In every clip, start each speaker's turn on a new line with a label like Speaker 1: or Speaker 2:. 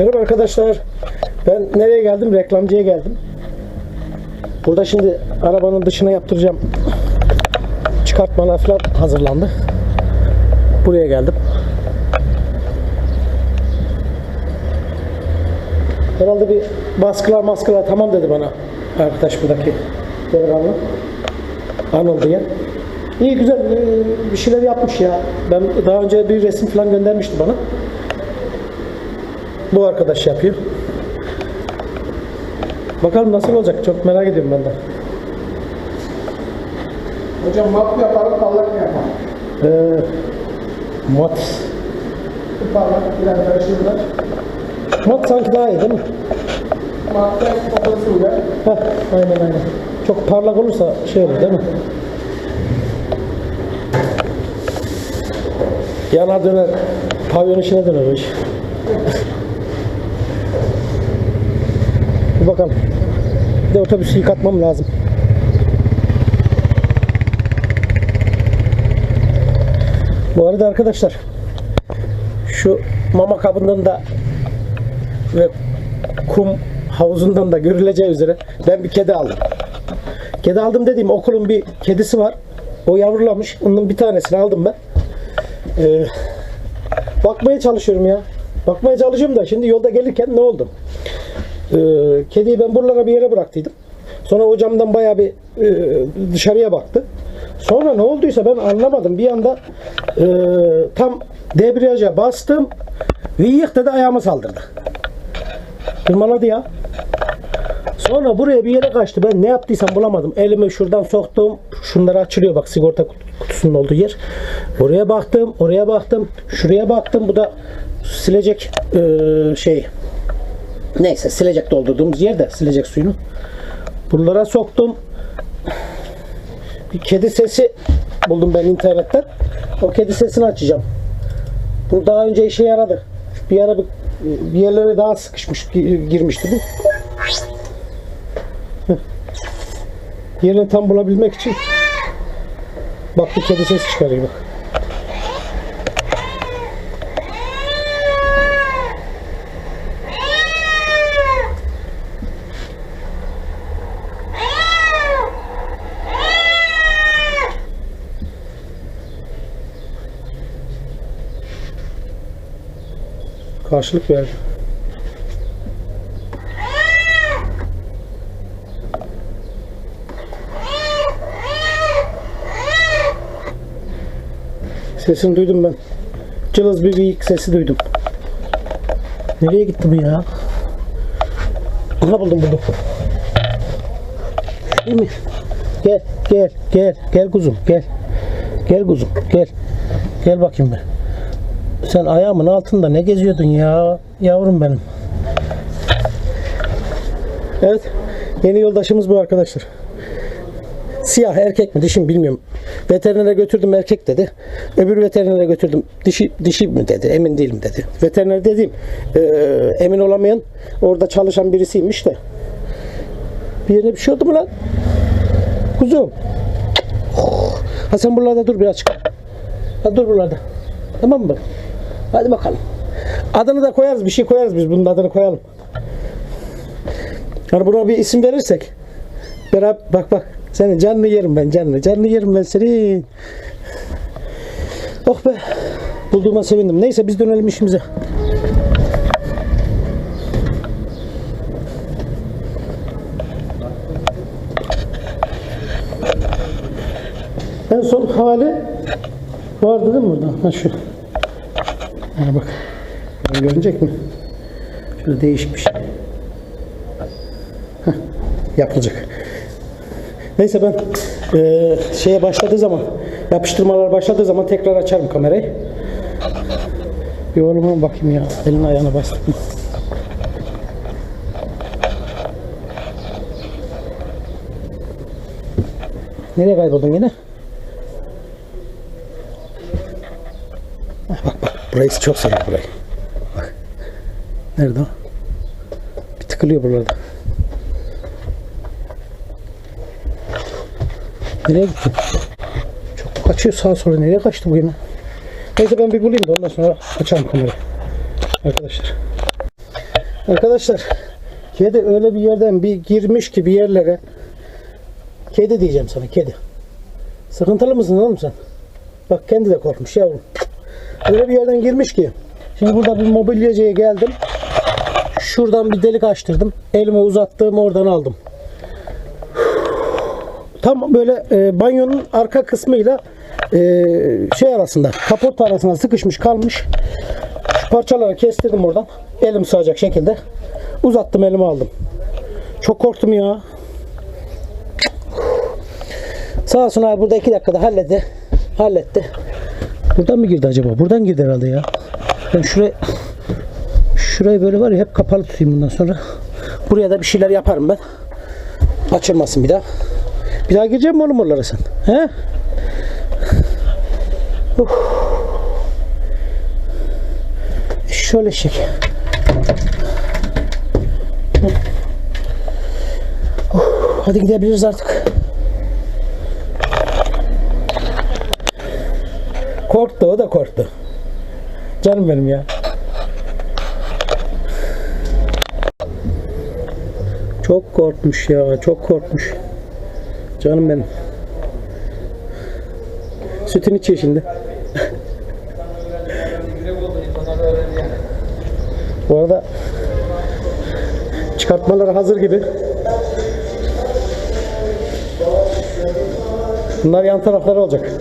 Speaker 1: Merhaba arkadaşlar. Ben nereye geldim? Reklamcıya geldim. Burada şimdi arabanın dışına yaptıracağım. Çıkartmalar falan hazırlandı. Buraya geldim. Herhalde bir baskılar maskılar tamam dedi bana arkadaş buradaki devranlı. Anıl diye. İyi güzel e, bir şeyler yapmış ya. Ben daha önce bir resim falan göndermişti bana. Bu arkadaş yapıyor. Bakalım nasıl olacak çok merak ediyorum ben de.
Speaker 2: Hocam mat mı yapalım, parlak mı yapalım?
Speaker 1: Ee, mat.
Speaker 2: Parlak biraz karıştırdılar.
Speaker 1: Mat sanki daha iyi değil mi?
Speaker 2: Matta kafası uyar.
Speaker 1: Heh, aynen aynen. Çok parlak olursa şey olur değil mi? Yana döner, pavyon işine döner o iş. Bir bakalım. Bir de otobüsü yıkatmam lazım. Bu arada arkadaşlar şu mama kabından da ve kum havuzundan da görüleceği üzere ben bir kedi aldım. Kedi aldım dediğim okulun bir kedisi var. O yavrulamış. Onun bir tanesini aldım ben. Ee, bakmaya çalışıyorum ya. Bakmaya çalışıyorum da şimdi yolda gelirken ne oldu? Ee, kediyi ben buralara bir yere bıraktıydım. Sonra o camdan bayağı bir e, dışarıya baktı. Sonra ne olduysa ben anlamadım. Bir anda e, tam debriyaja bastım. Vıyık dedi ayağıma saldırdı. Tırmaladı ya. Sonra buraya bir yere kaçtı. Ben ne yaptıysam bulamadım. Elimi şuradan soktum. Şunları açılıyor bak sigorta kut- kutusunun olduğu yer. Oraya baktım, oraya baktım, şuraya baktım. Bu da silecek eee, şey. Neyse silecek doldurduğumuz yerde silecek suyunu. Buralara soktum. Bir kedi sesi buldum ben internetten. O kedi sesini açacağım. Bu daha önce işe yaradı. Bir ara bir, bir yerlere daha sıkışmış gi- girmişti bu. Yerini tam bulabilmek için bak bir kedi sesi çıkarıyor bak. Karşılık verdi. Sesini duydum ben. Cılız bir büyük sesi duydum. Nereye gitti bu ya? Aha buldum buldum. Değil mi? Gel gel gel gel kuzum gel. Gel kuzum gel. Gel bakayım ben. Sen ayağımın altında ne geziyordun ya? Yavrum benim. Evet. Yeni yoldaşımız bu arkadaşlar. Siyah erkek mi dişi mi bilmiyorum. Veterinere götürdüm erkek dedi. Öbür veterinere götürdüm dişi dişi mi dedi. Emin değilim dedi. Veteriner dediğim e, emin olamayan orada çalışan birisiymiş de. Bir yerine bir şey oldu mu lan? Kuzum. Ha sen buralarda dur birazcık. Ha dur buralarda. Tamam mı? Hadi bakalım. Adını da koyarız. Bir şey koyarız biz. Bunun adını koyalım. Yani buna bir isim verirsek. Beraber bak bak. Senin canını yerim ben canını. Canını yerim ben senin. Oh be. Bulduğuma sevindim. Neyse biz dönelim işimize. En son hali vardı değil mi burada? Ha şu. Ha bak. Böyle Görünecek mi? Şöyle değişik bir şey. Heh, yapılacak. Neyse ben eee, şeye başladığı zaman yapıştırmalar başladığı zaman tekrar açarım kamerayı. Bir oğluma bakayım ya. Elini ayağına bastık mı? Nereye kayboldun yine? Bak bak burayı çok seviyor burayı. Bak. Nerede o? Bir tıkılıyor buralarda. Nereye gitti? Çok kaçıyor sağa sola. Nereye kaçtı bu yine? Neyse ben bir bulayım da ondan sonra açalım kamerayı. Arkadaşlar. Arkadaşlar kedi öyle bir yerden bir girmiş ki bir yerlere kedi diyeceğim sana kedi. Sıkıntılı mısın oğlum sen? Bak kendi de korkmuş yavrum. Öyle bir yerden girmiş ki. Şimdi burada bir mobilyacıya geldim. Şuradan bir delik açtırdım. Elime uzattım oradan aldım. Tam böyle e, banyonun arka kısmıyla e, şey arasında kaporta arasında sıkışmış kalmış. Şu parçaları kestirdim oradan. Elim sığacak şekilde. Uzattım elime aldım. Çok korktum ya. Sağ olsun abi burada iki dakikada halletti. Halletti. Buradan mı girdi acaba? Buradan girdi herhalde ya. Ben şuraya şurayı böyle var ya hep kapalı tutayım bundan sonra. Buraya da bir şeyler yaparım ben. Açılmasın bir daha. Bir daha gireceğim mi oğlum oralara sen? He? Uf. Şöyle çek. Uf, Hadi gidebiliriz artık. Korktu o da korktu. Canım benim ya. Çok korkmuş ya, çok korkmuş. Canım benim. Sütünü içiyor şimdi. Bu arada çıkartmaları hazır gibi. Bunlar yan tarafları olacak.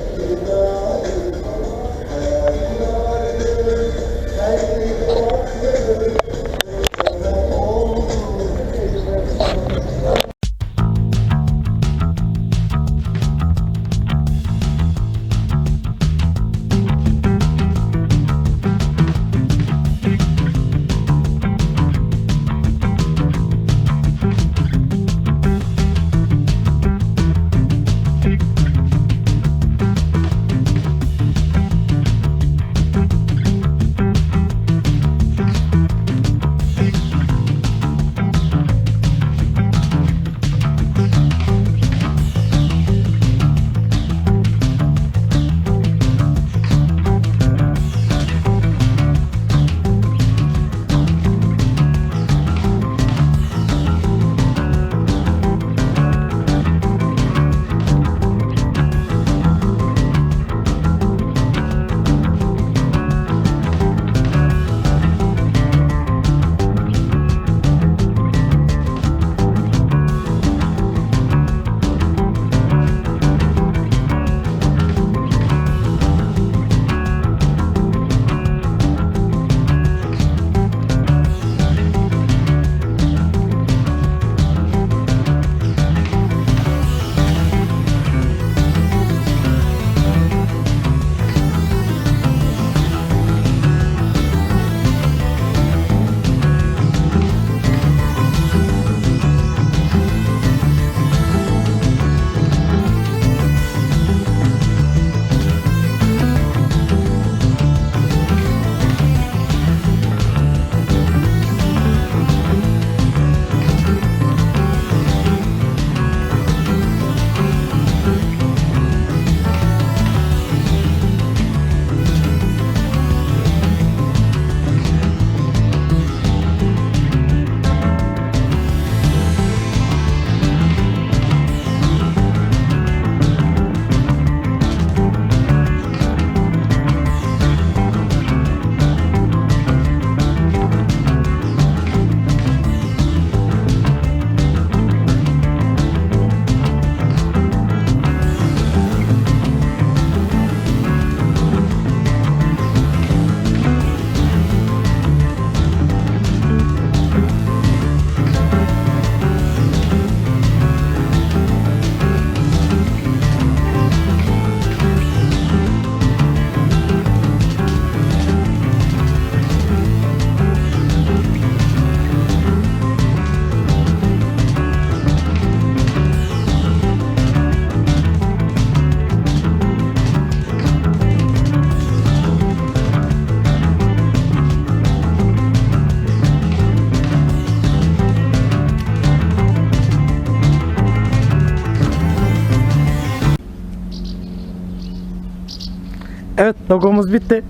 Speaker 1: Logomuz bitti.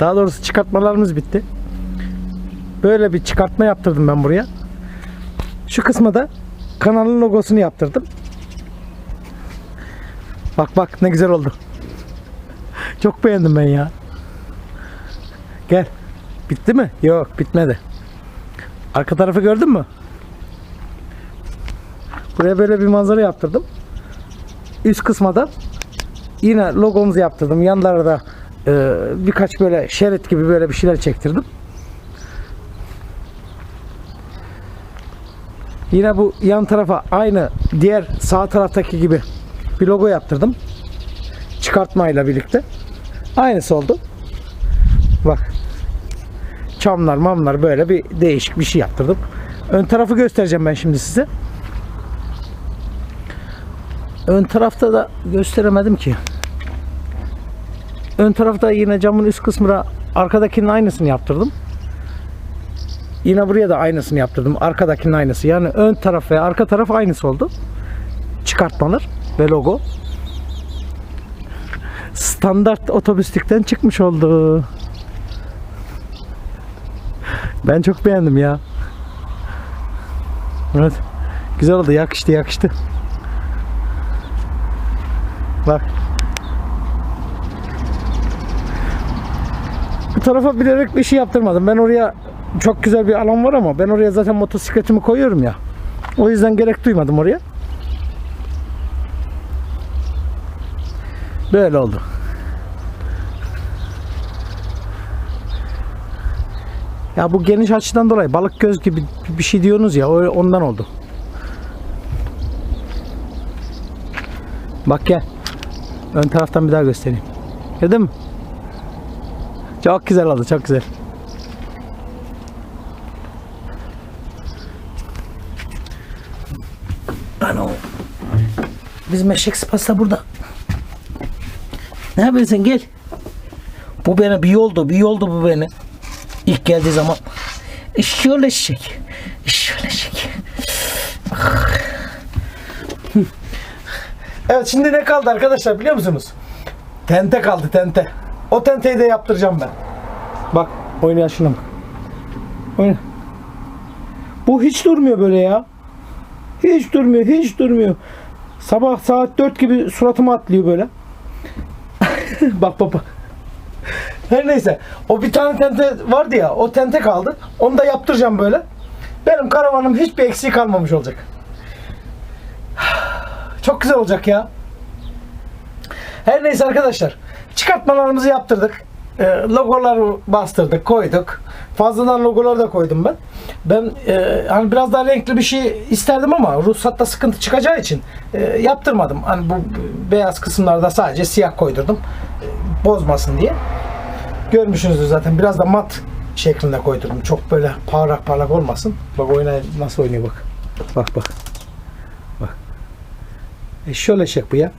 Speaker 1: Daha doğrusu çıkartmalarımız bitti. Böyle bir çıkartma yaptırdım ben buraya. Şu kısma da kanalın logosunu yaptırdım. Bak bak ne güzel oldu. Çok beğendim ben ya. Gel. Bitti mi? Yok bitmedi. Arka tarafı gördün mü? Buraya böyle bir manzara yaptırdım. Üst kısma yine logomuzu yaptırdım. Yanlara da e, birkaç böyle şerit gibi böyle bir şeyler çektirdim. Yine bu yan tarafa aynı diğer sağ taraftaki gibi bir logo yaptırdım. Çıkartmayla birlikte. Aynısı oldu. Bak. Çamlar mamlar böyle bir değişik bir şey yaptırdım. Ön tarafı göstereceğim ben şimdi size. Ön tarafta da gösteremedim ki. Ön tarafta yine camın üst kısmına arkadakinin aynısını yaptırdım. Yine buraya da aynısını yaptırdım. Arkadakinin aynısı. Yani ön taraf ve arka taraf aynısı oldu. Çıkartmalar ve logo. Standart otobüslükten çıkmış oldu. Ben çok beğendim ya. Evet. Güzel oldu. Yakıştı yakıştı. Bak. Bu tarafa bilerek bir şey yaptırmadım. Ben oraya çok güzel bir alan var ama ben oraya zaten motosikletimi koyuyorum ya. O yüzden gerek duymadım oraya. Böyle oldu. Ya bu geniş açıdan dolayı balık göz gibi bir şey diyorsunuz ya ondan oldu. Bak gel. Ön taraftan bir daha göstereyim. Gördün mü? Çok güzel oldu çok güzel. Ano. Bizim eşek sıpası da burada. Ne yapıyorsun gel. Bu beni bir yoldu bir yoldu bu beni. İlk geldiği zaman. Eşşoğlu eşek. Eşşoğlu eşek. Evet şimdi ne kaldı arkadaşlar biliyor musunuz? Tente kaldı tente. O tenteyi de yaptıracağım ben. Bak oynayan şuna bak. Oyna. Bu hiç durmuyor böyle ya. Hiç durmuyor, hiç durmuyor. Sabah saat 4 gibi suratıma atlıyor böyle. bak bak bak. Her neyse. O bir tane tente vardı ya. O tente kaldı. Onu da yaptıracağım böyle. Benim karavanım hiçbir eksiği kalmamış olacak. Çok güzel olacak ya. Her neyse arkadaşlar. Çıkartmalarımızı yaptırdık. E, logoları bastırdık, koyduk. Fazladan logoları da koydum ben. Ben e, hani biraz daha renkli bir şey isterdim ama ruhsatta sıkıntı çıkacağı için e, yaptırmadım. Hani bu beyaz kısımlarda sadece siyah koydurdum. E, bozmasın diye. Görmüşsünüzdür zaten. Biraz da mat şeklinde koydurdum. Çok böyle parlak parlak olmasın. Bak oynay nasıl oynuyor. Bak bak. Bak. E şöyle eşek bu ya.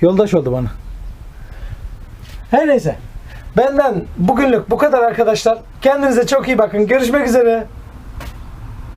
Speaker 1: Yoldaş oldu bana. Her neyse. Benden bugünlük bu kadar arkadaşlar. Kendinize çok iyi bakın. Görüşmek üzere.